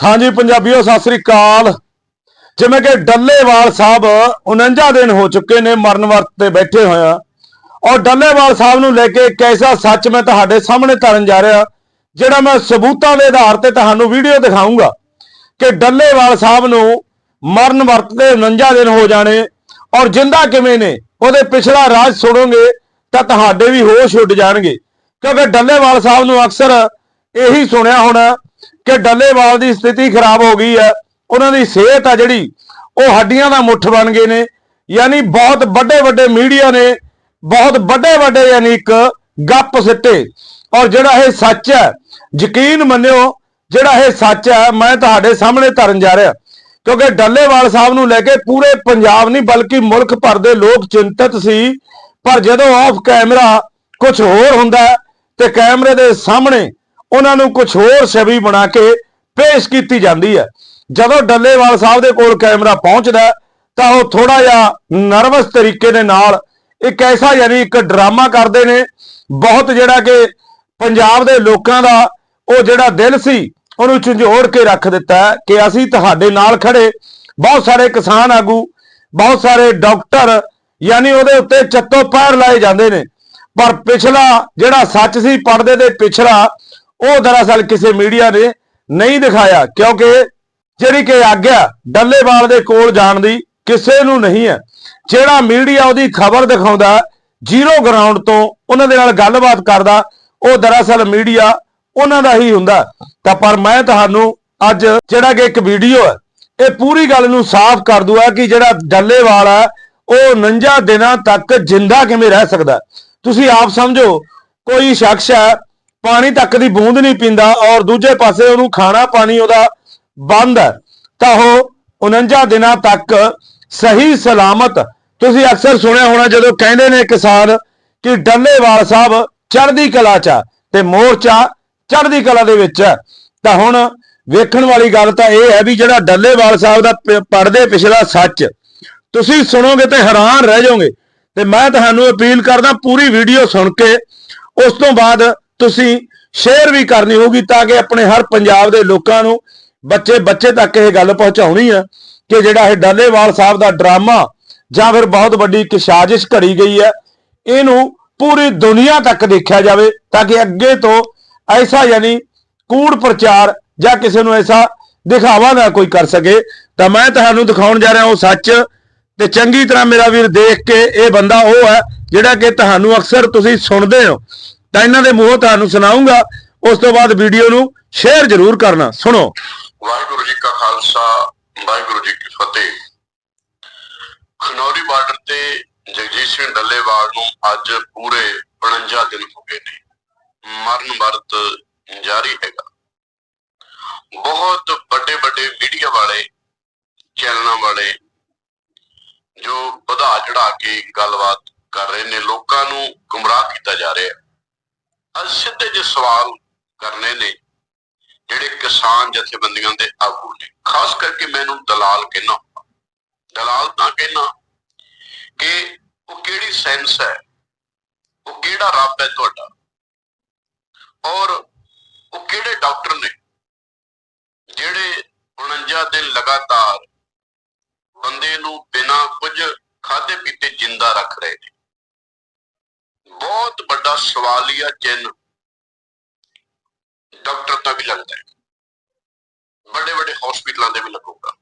ਹਾਂਜੀ ਪੰਜਾਬੀਓ, ਸਤਿ ਸ੍ਰੀ ਅਕਾਲ। ਜਿਵੇਂ ਕਿ ਡੱਲੇਵਾਲ ਸਾਹਿਬ 49 ਦਿਨ ਹੋ ਚੁੱਕੇ ਨੇ ਮਰਨ ਵਰਤ ਤੇ ਬੈਠੇ ਹੋਏ ਹੋਇਆ ਔਰ ਡੱਲੇਵਾਲ ਸਾਹਿਬ ਨੂੰ ਲੈ ਕੇ ਇੱਕ ਐਸਾ ਸੱਚ ਮੈਂ ਤੁਹਾਡੇ ਸਾਹਮਣੇ ਧਰਨ ਜਾ ਰਿਹਾ, ਜਿਹੜਾ ਮੈਂ ਸਬੂਤਾਂ ਦੇ ਆਧਾਰ ਤੇ ਤੁਹਾਨੂੰ ਵੀਡੀਓ ਦਿਖਾਉਂਗਾ ਕਿ ਡੱਲੇਵਾਲ ਸਾਹਿਬ ਨੂੰ ਮਰਨ ਵਰਤ ਤੇ 49 ਦਿਨ ਹੋ ਜਾਣੇ, ਔਰ ਜਿੰਦਾ ਕਿਵੇਂ ਨੇ, ਉਹਦੇ ਪਿਛਲਾ ਰਾਜ ਸੁਣੋਗੇ ਤਾਂ ਤੁਹਾਡੇ ਵੀ ਹੋਸ਼ ਉੱਡ ਜਾਣਗੇ। ਕਿਉਂਕਿ ਡੱਲੇਵਾਲ ਸਾਹਿਬ ਨੂੰ ਅਕਸਰ ਇਹੀ ਸੁਣਿਆ ਹੋਣਾ ਕਿ ਡੱਲੇਵਾਲ ਦੀ ਸਥਿਤੀ ਖਰਾਬ ਹੋ ਗਈ ਹੈ, ਉਹਨਾਂ ਦੀ ਸਿਹਤ ਆ ਜਿਹੜੀ, ਉਹ ਹੱਡੀਆਂ ਦਾ ਮੁੱਠ ਬਣ ਗਏ ਨੇ, ਯਾਨੀ ਬਹੁਤ ਵੱਡੇ ਵੱਡੇ ਮੀਡੀਆ ਨੇ, ਬਹੁਤ ਵੱਡੇ ਵੱਡੇ ਯਾਨੀ ਇੱਕ ਗੱਪ ਸਿੱਟੇ। ਔਰ ਜਿਹੜਾ ਇਹ ਸੱਚ ਹੈ, ਯਕੀਨ ਮੰਨਿਓ, ਜਿਹੜਾ ਇਹ ਸੱਚ ਹੈ, ਮੈਂ ਤੁਹਾਡੇ ਸਾਹਮਣੇ ਧਰਨ ਜਾ ਰਿਹਾ, ਕਿਉਂਕਿ ਡੱਲੇਵਾਲ ਸਾਹਿਬ ਨੂੰ ਲੈ ਕੇ ਪੂਰੇ ਪੰਜਾਬ ਨਹੀਂ, ਬਲਕਿ ਮੁਲਕ ਭਰ ਦੇ ਲੋਕ ਚਿੰਤਤ ਸੀ। ਪਰ ਜਦੋਂ ਆਫ ਕੈਮਰਾ ਕੁਝ ਹੋਰ ਹੁੰਦਾ ਤੇ ਕੈਮਰੇ ਦੇ ਸਾਹਮਣੇ ਉਹਨਾਂ ਨੂੰ ਕੁਝ ਹੋਰ ਛਵੀ ਬਣਾ ਕੇ ਪੇਸ਼ ਕੀਤੀ ਜਾਂਦੀ ਹੈ। ਜਦੋਂ ਡੱਲੇਵਾਲ ਸਾਹਿਬ ਦੇ ਕੋਲ ਕੈਮਰਾ ਪਹੁੰਚਦਾ ਤਾਂ ਉਹ ਥੋੜਾ ਜਿਹਾ ਨਰਵਸ ਤਰੀਕੇ ਦੇ ਨਾਲ ਇੱਕ ਐਸਾ ਯਾਨੀ ਇੱਕ ਡਰਾਮਾ ਕਰਦੇ ਨੇ। ਬਹੁਤ ਜਿਹੜਾ ਕਿ ਪੰਜਾਬ ਦੇ ਲੋਕਾਂ ਦਾ ਉਹ ਜਿਹੜਾ ਦਿਲ ਸੀ, ਉਹਨੂੰ ਝੰਜੋੜ ਕੇ ਰੱਖ ਦਿੱਤਾ ਕਿ ਅਸੀਂ ਤੁਹਾਡੇ ਨਾਲ ਖੜੇ ਬਹੁਤ ਸਾਰੇ ਕਿਸਾਨ ਆਗੂ, ਬਹੁਤ ਸਾਰੇ ਡਾਕਟਰ ਯਾਨੀ ਉਹਦੇ ਉੱਤੇ ਚੱਤੋ ਪੈਰ ਲਾਏ ਜਾਂਦੇ ਨੇ। ਪਰ ਪਿਛਲਾ ਜਿਹੜਾ ਸੱਚ ਸੀ, ਪਰਦੇ ਦੇ ਪਿਛਲਾ ਉਹ ਦਰਅਸਲ ਕਿਸੇ ਮੀਡੀਆ ਨੇ ਨਹੀਂ ਦਿਖਾਇਆ, ਕਿਉਂਕਿ ਜਿਹੜੀ ਕਿ ਆਗਿਆ ਡੱਲੇਵਾਲ ਦੇ ਕੋਲ ਜਾਣ ਦੀ ਕਿਸੇ ਨੂੰ ਨਹੀਂ ਹੈ। ਜਿਹੜਾ ਮੀਡੀਆ ਉਹਦੀ ਖਬਰ ਦਿਖਾਉਂਦਾ, ਜ਼ੀਰੋ ਗਰਾਊਂਡ ਤੋਂ ਉਹਨਾਂ ਦੇ ਨਾਲ ਗੱਲਬਾਤ ਕਰਦਾ, ਉਹ ਦਰਅਸਲ ਮੀਡੀਆ ਉਹਨਾਂ ਦਾ ਹੀ ਹੁੰਦਾ। ਤਾਂ ਪਰ ਮੈਂ ਤੁਹਾਨੂੰ ਅੱਜ ਜਿਹੜਾ ਕਿ ਇੱਕ ਵੀਡੀਓ ਹੈ, ਇਹ ਪੂਰੀ ਗੱਲ ਨੂੰ ਸਾਫ਼ ਕਰ ਦੂਆ ਕਿ ਜਿਹੜਾ ਡੱਲੇਵਾਲ ਹੈ, ਉਹ 49 ਦਿਨਾਂ ਤੱਕ ਜਿੰਦਾ ਕਿਵੇਂ ਰਹਿ ਸਕਦਾ। ਤੁਸੀਂ ਆਪ ਸਮਝੋ, ਕੋਈ ਸ਼ਖਸ ਹੈ ਪਾਣੀ ਤੱਕ ਦੀ ਬੂੰਦ ਨਹੀਂ ਪੀਂਦਾ ਔਰ ਦੂਜੇ ਪਾਸੇ ਉਹਨੂੰ ਖਾਣਾ ਪਾਣੀ ਉਹਦਾ ਬੰਦ ਹੈ। ਤਾਂ ਉਹ 49 ਦਿਨਾਂ ਤੱਕ ਸਹੀ ਸਲਾਮਤ, ਤੁਸੀਂ ਅਕਸਰ ਸੁਣਿਆ ਹੋਣਾ ਜਦੋਂ ਕਹਿੰਦੇ ਨੇ ਕਿਸਾਨ ਕਿ ਡੱਲੇਵਾਲ ਸਾਹਿਬ ਚੜ੍ਹਦੀ ਕਲਾ ਚ ਆ ਤੇ ਮੋਰਚਾ ਚੜ੍ਹਦੀ ਕਲਾ ਦੇ ਵਿੱਚ ਹੈ। ਤਾਂ ਹੁਣ ਵੇਖਣ ਵਾਲੀ ਗੱਲ ਤਾਂ ਇਹ ਹੈ ਵੀ ਜਿਹੜਾ ਡੱਲੇਵਾਲ ਸਾਹਿਬ ਦਾ ਪ- ਪੜ੍ਹਦੇ ਪਿਛਲਾ ਸੱਚ, ਤੁਸੀਂ ਸੁਣੋਗੇ ਤੇ ਹੈਰਾਨ ਰਹਿ ਜਾਓਗੇ। ਤੇ ਮੈਂ ਤੁਹਾਨੂੰ ਅਪੀਲ ਕਰਦਾ ਪੂਰੀ ਵੀਡੀਓ ਸੁਣ ਕੇ, ਉਸ ਤੋਂ ਬਾਅਦ ਤੁਸੀਂ ਸ਼ੇਅਰ ਵੀ ਕਰਨੀ ਹੋਊਗੀ ਤਾਂ ਕਿ ਆਪਣੇ ਹਰ ਪੰਜਾਬ ਦੇ ਲੋਕਾਂ ਨੂੰ ਬੱਚੇ ਬੱਚੇ ਤੱਕ ਇਹ ਗੱਲ ਪਹੁੰਚਾਉਣੀ ਆ ਕਿ ਜਿਹੜਾ ਇਹ ਡੱਲੇਵਾਲ ਸਾਹਿਬ ਦਾ ਡਰਾਮਾ ਜਾਂ ਫਿਰ ਬਹੁਤ ਵੱਡੀ ਇੱਕ ਸਾਜ਼ਿਸ਼ ਘੜੀ ਗਈ ਹੈ ਇਹਨੂੰ ਪੂਰੀ ਦੁਨੀਆ ਤੱਕ ਦੇਖਿਆ ਜਾਵੇ ਤਾਂ ਕਿ ਅੱਗੇ ਤੋਂ ਐਸਾ ਯਾਨੀ ਕੂੜ ਪ੍ਰਚਾਰ ਜਾਂ ਕਿਸੇ ਨੂੰ ਐਸਾ ਦਿਖਾਵਾ ਨਾ ਕੋਈ ਕਰ ਸਕੇ। ਤਾਂ ਮੈਂ ਤੁਹਾਨੂੰ ਦਿਖਾਉਣ ਜਾ ਰਿਹਾ ਉਹ ਸੱਚ ਤੇ ਚੰਗੀ ਤਰ੍ਹਾਂ ਮੇਰਾ ਵੀਰ ਦੇਖ ਕੇ ਇਹ ਬੰਦਾ ਉਹ ਹੈ ਜਿਹੜਾ ਕਿ ਤੁਹਾਨੂੰ ਅਕਸਰ ਤੁਸੀਂ ਸੁਣਦੇ ਹੋ। ਤਾਂ ਇਹਨਾਂ ਦੇ ਮੂੰਹੋਂ ਤੁਹਾਨੂੰ ਸੁਣਾਉਂਗਾ। ਉਸ ਤੋਂ ਬਾਅਦ ਵੀਡੀਓ ਨੂੰ ਸ਼ੇਅਰ ਜ਼ਰੂਰ ਕਰਨਾ। ਸੁਣੋ। ਵਾਹਿਗੁਰੂ ਜੀ ਕਾ ਖਾਲਸਾ, ਵਾਹਿਗੁਰੂ ਜੀ ਕੀ ਫਤਿਹ। ਖਨੌਰੀ ਬਾਰਡਰ ਤੇ ਜਗਜੀਤ ਸਿੰਘ ਡੱਲੇਵਾਲ ਨੂੰ ਅੱਜ ਪੂਰੇ 49 ਦਿਨ ਹੋ ਗਏ ਨੇ। ਮਰਨ ਵਰਤ ਜਾਰੀ ਹੈਗਾ। ਬਹੁਤ ਵੱਡੇ ਵੱਡੇ ਮੀਡੀਆ ਵਾਲੇ, ਚੈਨਲਾਂ ਵਾਲੇ ਜੋ ਵਧਾ ਚੜਾ ਕੇ ਗੱਲਬਾਤ ਕਰ ਰਹੇ ਨੇ, ਲੋਕਾਂ ਨੂੰ ਗੁੰਮਰਾਹ ਕੀਤਾ ਜਾ ਰਿਹਾ। ਹੈ ਅੱਜ ਸਿੱਧੇ ਜਿਹੇ ਸਵਾਲ ਕਰਨੇ ਨੇ, ਜਿਹੜੇ ਕਿਸਾਨ ਜਥੇਬੰਦੀਆਂ ਦੇ ਆਗੂ ਨੇ। ਖਾਸ ਕਰਕੇ ਮੈਨੂੰ ਦਲਾਲ ਕਹਿਣਾ ਦਲਾਲ ਤਾਂ ਕਹਿਣਾ ਕਿ ਉਹ ਕਿਹੜੀ ਸੈਂਸ ਹੈ, ਉਹ ਕਿਹੜਾ ਰੱਬ ਹੈ ਤੁਹਾਡਾ, ਔਰ ਉਹ ਕਿਹੜੇ ਡਾਕਟਰ ਨੇ, ਜਿਹੜੇ 49 ਦਿਨ ਲਗਾਤਾਰ ਬੰਦੇ ਨੂੰ ਬਿਨਾਂ ਕੁਝ ਖਾਦੇ ਪੀਤੇ ਜਿੰਦਾ ਰੱਖ ਰਹੇ ਨੇ। ਬਹੁਤ ਵੱਡਾ ਸਵਾਲੀਆ ਚਿੰਨ੍ਹ ਡਾਕਟਰ ਤਾਂ ਵੀ ਲੱਗਦਾ ਹੈ। ਵੱਡੇ ਵੱਡੇ ਹਸਪੀਟਲਾਂ ਦੇ ਵੀ ਲੱਗੂਗਾ।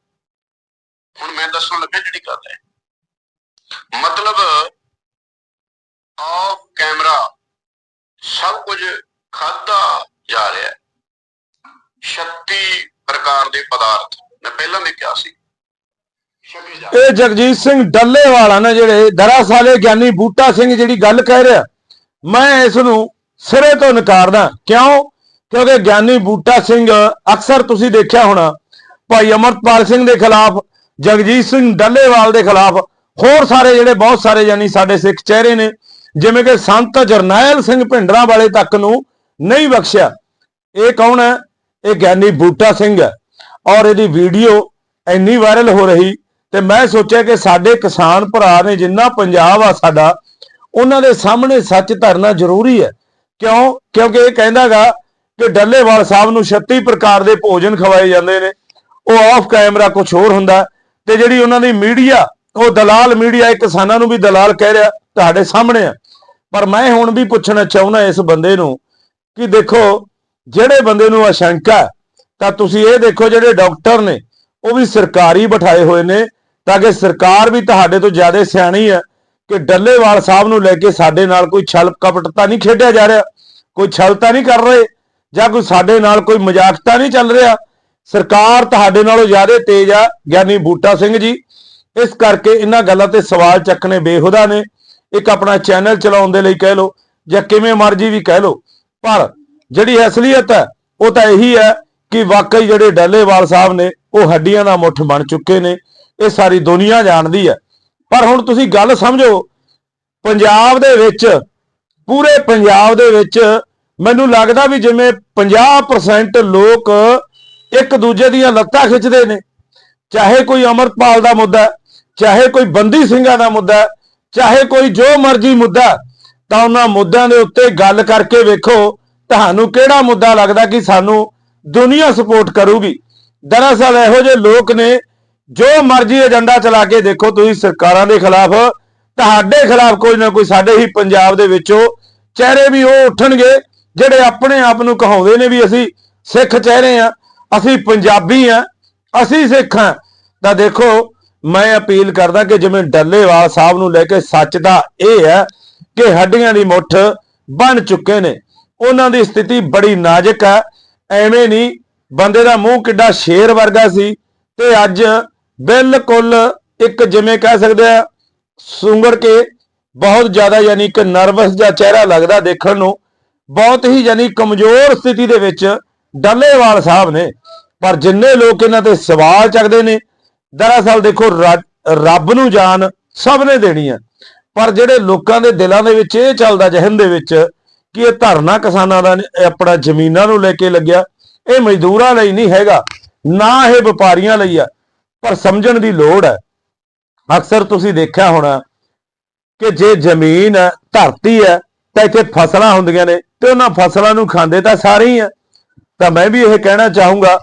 ਹੁਣ ਮੈਂ ਦੱਸਣ ਲੱਗਾ ਜਿਹੜੀ ਗੱਲ ਹੈ। ਮਤਲਬ ਆਫ ਕੈਮਰਾ ਸਭ ਕੁਝ ਖਾਦਾ ਜਾ ਰਿਹਾ ਹੈ। 36 ਪ੍ਰਕਾਰ ਦੇ ਪਦਾਰਥ। ਮੈਂ ਪਹਿਲਾਂ ਵੀ ਕਿਹਾ ਸੀ ਇਹ ਜਗਜੀਤ ਸਿੰਘ ਡੱਲੇਵਾਲ ਆ ਨਾ ਜਿਹੜੇ ਦਰਅਸਲ ਇਹ ਗਿਆਨੀ ਬੂਟਾ ਸਿੰਘ ਜਿਹੜੀ ਗੱਲ ਕਹਿ ਰਿਹਾ। ਮੈਂ ਇਸ ਨੂੰ ਸਿਰੇ ਤੋਂ ਨਕਾਰਦਾ। ਕਿਉਂ? ਕਿਉਂਕਿ ਗਿਆਨੀ ਬੂਟਾ ਸਿੰਘ ਅਕਸਰ ਤੁਸੀਂ ਦੇਖਿਆ ਹੋਣਾ ਭਾਈ ਅਮਰਪਾਲ ਸਿੰਘ ਦੇ ਖਿਲਾਫ ਜਗਜੀਤ ਸਿੰਘ ਡੱਲੇਵਾਲ ਦੇ ਖਿਲਾਫ ਹੋਰ ਸਾਰੇ ਜਿਹੜੇ ਬਹੁਤ ਸਾਰੇ ਯਾਨੀ ਸਾਡੇ ਸਿੱਖ ਚਿਹਰੇ ਨੇ ਜਿਵੇਂ ਕਿ ਸੰਤ ਜਰਨੈਲ ਸਿੰਘ ਭਿੰਡਰਾਂ ਵਾਲੇ ਤੱਕ ਨੂੰ ਨਹੀਂ ਬਖਸ਼ਿਆ। ਇਹ ਕੌਣ ਹੈ? ਇਹ ਗਿਆਨੀ ਬੂਟਾ ਸਿੰਘ ਹੈ। ਔਰ ਇਹਦੀ ਵੀਡੀਓ ਇੰਨੀ ਵਾਇਰਲ ਹੋ ਰਹੀ ਤੇ ਮੈਂ ਸੋਚਿਆ ਕਿ ਸਾਡੇ ਕਿਸਾਨ ਭਰਾ ਨੇ ਜਿੰਨਾ ਪੰਜਾਬ ਆ ਸਾਡਾ ਉਹਨਾਂ ਦੇ ਸਾਹਮਣੇ ਸੱਚ ਧਰਨਾ ਜ਼ਰੂਰੀ ਹੈ। ਕਿਉਂ? ਕਿਉਂਕਿ ਇਹ ਕਹਿੰਦਾਗਾ ਕਿ ਡੱਲੇਵਾਲ ਸਾਹਿਬ ਨੂੰ 36 ਪ੍ਰਕਾਰ ਦੇ ਭੋਜਨ ਖਵਾਏ ਜਾਂਦੇ ਨੇ। ਉਹ ਆਫ ਕੈਮਰਾ ਕੁਝ ਹੋਰ ਹੁੰਦਾ ਤੇ ਜਿਹੜੀ ਉਹਨਾਂ ਦੀ ਮੀਡੀਆ ਉਹ ਦਲਾਲ ਮੀਡੀਆ ਇਹ ਕਿਸਾਨਾਂ ਨੂੰ ਵੀ ਦਲਾਲ ਕਹਿ ਰਿਹਾ ਤੁਹਾਡੇ ਸਾਹਮਣੇ ਆ। ਪਰ ਮੈਂ ਹੁਣ ਵੀ ਪੁੱਛਣਾ ਚਾਹੁੰਦਾ ਇਸ ਬੰਦੇ ਨੂੰ ਕਿ ਦੇਖੋ ਜਿਹੜੇ ਬੰਦੇ ਨੂੰ ਆਸ਼ੰਕਾ ਹੈ, ਤਾਂ ਤੁਸੀਂ ਇਹ ਦੇਖੋ ਜਿਹੜੇ ਡਾਕਟਰ ਨੇ ਉਹ ਵੀ ਸਰਕਾਰੀ ਬਿਠਾਏ ਹੋਏ ਨੇ ਤਾਂ ਕਿ ਸਰਕਾਰ ਵੀ ਤੁਹਾਡੇ ਤੋਂ ਜ਼ਿਆਦਾ ਸਿਆਣੀ ਹੈ ਕਿ ਡੱਲੇਵਾਲ ਸਾਹਿਬ ਨੂੰ ਲੈ ਕੇ ਸਾਡੇ ਨਾਲ ਕੋਈ ਛਲ ਕਪਟ ਤਾਂ ਨਹੀਂ ਖੇਡਿਆ ਜਾ ਰਿਹਾ, ਕੋਈ ਛਲ ਤਾਂ ਨਹੀਂ ਕਰ ਰਹੇ, ਜਾਂ ਕੋਈ ਸਾਡੇ ਨਾਲ ਕੋਈ ਮਜ਼ਾਕ ਤਾਂ ਨਹੀਂ ਚੱਲ ਰਿਹਾ। ਸਰਕਾਰ ਤੁਹਾਡੇ ਨਾਲੋਂ ਜ਼ਿਆਦਾ ਤੇਜ਼ ਆ, ਗਿਆਨੀ ਬੂਟਾ ਸਿੰਘ ਜੀ। ਇਸ ਕਰਕੇ ਇਹਨਾਂ ਗੱਲਾਂ ਤੇ ਸਵਾਲ ਚੱਕਣੇ ਬੇਹੁਦਾ ਨੇ। ਇੱਕ ਆਪਣਾ ਚੈਨਲ ਚਲਾਉਣ ਦੇ ਲਈ ਕਹਿ ਲਓ, ਜਾਂ ਕਿਵੇਂ ਮਰਜ਼ੀ ਵੀ ਕਹਿ ਲਓ। ਪਰ ਜਿਹੜੀ ਅਸਲੀਅਤ ਹੈ, ਉਹ ਤਾਂ ਇਹੀ ਹੈ ਕਿ ਵਾਕਈ ਜਿਹੜੇ ਡੱਲੇਵਾਲ ਸਾਹਿਬ ਨੇ, ਉਹ ਹੱਡੀਆਂ ਦਾ ਮੁੱਠ ਬਣ ਚੁੱਕੇ ਨੇ। ਇਹ ਸਾਰੀ ਦੁਨੀਆ ਜਾਣਦੀ ਹੈ। ਪਰ ਹੁਣ ਤੁਸੀਂ ਗੱਲ ਸਮਝੋ, ਪੰਜਾਬ ਦੇ ਵਿੱਚ, ਪੂਰੇ ਪੰਜਾਬ ਦੇ ਵਿੱਚ ਮੈਨੂੰ ਲੱਗਦਾ ਵੀ ਜਿਵੇਂ 50% ਲੋਕ ਇੱਕ ਦੂਜੇ ਦੀਆਂ ਲੱਤਾਂ ਖਿੱਚਦੇ ਨੇ। ਚਾਹੇ ਕੋਈ ਅਮਰਪਾਲ ਦਾ ਮੁੱਦਾ ਚਾਹੇ ਕੋਈ ਬੰਦੀ ਸਿੰਘਾਂ ਦਾ ਮੁੱਦਾ ਚਾਹੇ ਕੋਈ ਜੋ ਮਰਜ਼ੀ ਮੁੱਦਾ ਤਾਂ ਉਹਨਾਂ ਮੁੱਦਿਆਂ ਦੇ ਉੱਤੇ ਗੱਲ ਕਰਕੇ ਵੇਖੋ, ਤੁਹਾਨੂੰ ਕਿਹੜਾ ਮੁੱਦਾ ਲੱਗਦਾ ਕਿ ਸਾਨੂੰ ਦੁਨੀਆ ਸਪੋਰਟ ਕਰੂਗੀ। ਦਰਅਸਲ ਇਹੋ ਜਿਹੇ ਲੋਕ ਨੇ ਜੋ ਮਰਜ਼ੀ ਏਜੰਡਾ ਚਲਾ ਕੇ ਦੇਖੋ ਤੁਸੀਂ ਸਰਕਾਰਾਂ ਦੇ ਖਿਲਾਫ, ਤੁਹਾਡੇ ਖਿਲਾਫ ਕੋਈ ਨਾ ਕੋਈ ਸਾਡੇ ਹੀ ਪੰਜਾਬ ਦੇ ਵਿੱਚੋਂ ਚਿਹਰੇ ਵੀ ਉਹ ਉੱਠਣਗੇ, ਜਿਹੜੇ ਆਪਣੇ ਆਪ ਨੂੰ ਕਹਾਉਂਦੇ ਨੇ ਵੀ ਅਸੀਂ ਸਿੱਖ ਚਿਹਰੇ ਆ, ਅਸੀਂ ਪੰਜਾਬੀ ਆ, ਅਸੀਂ ਸਿੱਖ ਆ। ਤਾਂ ਦੇਖੋ, ਮੈਂ ਅਪੀਲ ਕਰਦਾ ਕਿ ਜਿਵੇਂ ਡੱਲੇਵਾਲ ਸਾਹਿਬ ਨੂੰ ਲੈ ਕੇ ਸੱਚ ਦਾ ਇਹ ਹੈ ਕਿ ਹੱਡੀਆਂ ਦੀ ਮੁੱਠ ਬਣ ਚੁੱਕੇ ਨੇ। ਉਹਨਾਂ ਦੀ ਸਥਿਤੀ ਬੜੀ ਨਾਜ਼ੁਕ ਹੈ ਐਵੇਂ ਨਹੀਂ, ਬੰਦੇ ਦਾ ਮੂੰਹ ਕਿੱਡਾ ਸ਼ੇਰ ਵਰਗਾ ਸੀ ਤੇ ਅੱਜ ਬਿਲਕੁਲ ਇੱਕ ਜਿਵੇਂ ਕਹਿ ਸਕਦੇ ਆ, ਸੁੰਗੜ ਕੇ ਬਹੁਤ ਜ਼ਿਆਦਾ ਯਾਨੀ ਕਿ ਨਰਵਸ ਜਿਹਾ ਚਿਹਰਾ ਲੱਗਦਾ ਦੇਖਣ ਨੂੰ। ਬਹੁਤ ਹੀ ਯਾਨੀ ਕਮਜ਼ੋਰ ਸਥਿਤੀ ਦੇ ਵਿੱਚ ਡੱਲੇਵਾਲ ਸਾਹਿਬ ਨੇ, ਪਰ ਜਿੰਨੇ ਲੋਕ ਇਹਨਾਂ ਤੇ ਸਵਾਲ ਚੱਕਦੇ ਨੇ, ਦਰਅਸਲ ਦੇਖੋ ਰੱਬ ਨੂੰ ਜਾਨ ਸਭ ਨੇ ਦੇਣੀ ਹੈ ਪਰ ਜਿਹੜੇ ਲੋਕਾਂ ਦੇ ਦਿਲਾਂ ਦੇ ਵਿੱਚ ਇਹ ਚੱਲਦਾ, ਜਹਨ ਦੇ ਵਿੱਚ ਕਿ ਇਹ ਧਰਨਾ ਕਿਸਾਨਾਂ ਦਾ ਆਪਣਾ ਜ਼ਮੀਨਾਂ ਨੂੰ ਲੈ ਕੇ ਲੱਗਿਆ, ਇਹ ਮਜ਼ਦੂਰਾਂ ਲਈ ਨਹੀਂ ਹੈਗਾ, ਨਾ ਇਹ ਵਪਾਰੀਆਂ ਲਈ ਆ। ਪਰ ਸਮਝਣ ਦੀ ਲੋੜ ਹੈ। ਅਕਸਰ ਤੁਸੀਂ ਦੇਖਿਆ ਹੋਣਾ ਕਿ ਜੇ ਜ਼ਮੀਨ ਹੈ ਧਰਤੀ ਹੈ, ਤਾਂ ਇੱਥੇ ਫਸਲਾਂ ਹੁੰਦੀਆਂ ਨੇ ਤੇ ਉਹਨਾਂ ਫਸਲਾਂ ਨੂੰ ਖਾਂਦੇ ਤਾਂ ਸਾਰੇ ਹੀ ਆ। ਤਾਂ ਮੈਂ ਵੀ ਇਹ ਕਹਿਣਾ ਚਾਹੂੰਗਾ,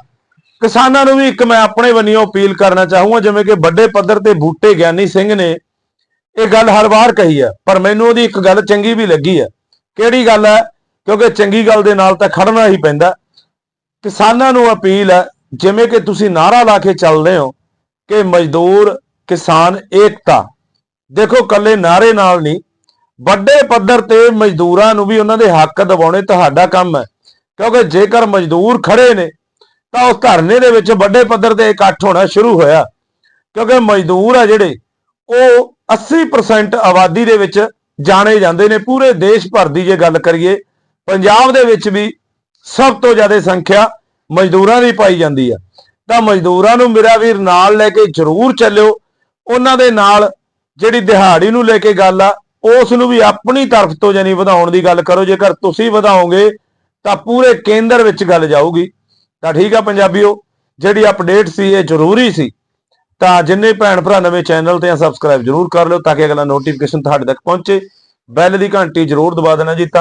ਕਿਸਾਨਾਂ ਨੂੰ ਵੀ ਇੱਕ ਮੈਂ ਆਪਣੇ ਵੱਲੋਂ ਅਪੀਲ ਕਰਨਾ ਚਾਹੂੰਗਾ, ਜਿਵੇਂ ਕਿ ਵੱਡੇ ਪੱਧਰ ਤੇ ਬੂਟੇ ਗਿਆਨੀ ਸਿੰਘ ਨੇ ਇਹ ਗੱਲ ਹਰ ਵਾਰ ਕਹੀ ਹੈ, ਪਰ ਮੈਨੂੰ ਉਹਦੀ ਇੱਕ ਗੱਲ ਚੰਗੀ ਵੀ ਲੱਗੀ ਹੈ। ਕਿਹੜੀ ਗੱਲ ਹੈ? ਕਿਉਂਕਿ ਚੰਗੀ ਗੱਲ ਦੇ ਨਾਲ ਤਾਂ ਖੜਨਾ ਹੀ ਪੈਂਦਾ। ਕਿਸਾਨਾਂ ਨੂੰ ਅਪੀਲ ਹੈ, ਜਿਵੇਂ ਕਿ ਤੁਸੀਂ ਨਾਰਾ ਲਾ ਕੇ ਚੱਲਦੇ ਹੋ ਕਿ ਮਜ਼ਦੂਰ, ਕਿਸਾਨ ਏਕਤਾ। ਦੇਖੋ ਕੱਲੇ ਨਾਰੇ ਨਾਲ ਨਹੀਂ, ਵੱਡੇ ਪੱਧਰ ਤੇ ਮਜ਼ਦੂਰਾਂ ਨੂੰ ਵੀ ਉਹਨਾਂ ਦੇ ਹੱਕ ਦਿਵਾਉਣੇ ਤੁਹਾਡਾ ਕੰਮ ਹੈ। ਕਿਉਂਕਿ ਜੇਕਰ ਮਜ਼ਦੂਰ ਖੜੇ ਨੇ, ਤਾਂ ਉਸ ਧਰਨੇ ਦੇ ਵਿੱਚ ਵੱਡੇ ਪੱਧਰ ਤੇ ਇਕੱਠ ਹੋਣਾ ਸ਼ੁਰੂ ਹੋਇਆ। ਕਿਉਂਕਿ ਮਜ਼ਦੂਰ ਆ ਜਿਹੜੇ, ਉਹ 80% ਆਬਾਦੀ ਦੇ ਵਿੱਚ ਜਾਣੇ ਜਾਂਦੇ ਨੇ। ਪੂਰੇ ਦੇਸ਼ ਭਰ ਦੀ ਜੇ ਗੱਲ ਕਰੀਏ, ਪੰਜਾਬ ਦੇ ਵਿੱਚ ਵੀ ਸਭ ਤੋਂ ਜ਼ਿਆਦਾ ਸੰਖਿਆ ਮਜ਼ਦੂਰਾਂ ਦੀ ਪਾਈ ਜਾਂਦੀ ਆ। ਤਾਂ ਮਜ਼ਦੂਰਾਂ ਨੂੰ ਮੇਰਾ ਵੀਰ ਨਾਲ ਲੈ ਕੇ ਜ਼ਰੂਰ ਚੱਲਿਓ। ਉਹਨਾਂ ਦੇ ਨਾਲ ਜਿਹੜੀ ਦਿਹਾੜੀ ਨੂੰ ਲੈ ਕੇ ਗੱਲ ਆ, ਉਸ ਨੂੰ ਵੀ ਆਪਣੀ ਤਰਫ ਤੋਂ ਜਾਨੀ ਵਧਾਉਣ ਦੀ ਗੱਲ ਕਰੋ। ਜੇਕਰ ਤੁਸੀਂ ਵਧਾਓਗੇ, ਤਾਂ ਪੂਰੇ ਕੇਂਦਰ ਵਿੱਚ ਗੱਲ ਜਾਊਗੀ। ਤਾਂ ਠੀਕ ਆ ਪੰਜਾਬੀਓ, ਜਿਹੜੀ ਅਪਡੇਟ ਸੀ ਇਹ ਜ਼ਰੂਰੀ ਸੀ। ਤਾਂ ਜਿੰਨੇ ਭੈਣ ਭਰਾ ਨਵੇਂ ਚੈਨਲ ਤੇ ਆ ਸਬਸਕ੍ਰਾਈਬ ਜ਼ਰੂਰ ਕਰ ਲਿਓ ਤਾਂ ਕਿ ਅਗਲਾ ਨੋਟੀਫਿਕੇਸ਼ਨ ਤੁਹਾਡੇ ਤੱਕ ਪਹੁੰਚੇ। ਬੈਲ ਦੀ ਘੰਟੀ ਜ਼ਰੂਰ ਦਬਾ ਦੇਣਾ ਜੀ। ਧੰਨ-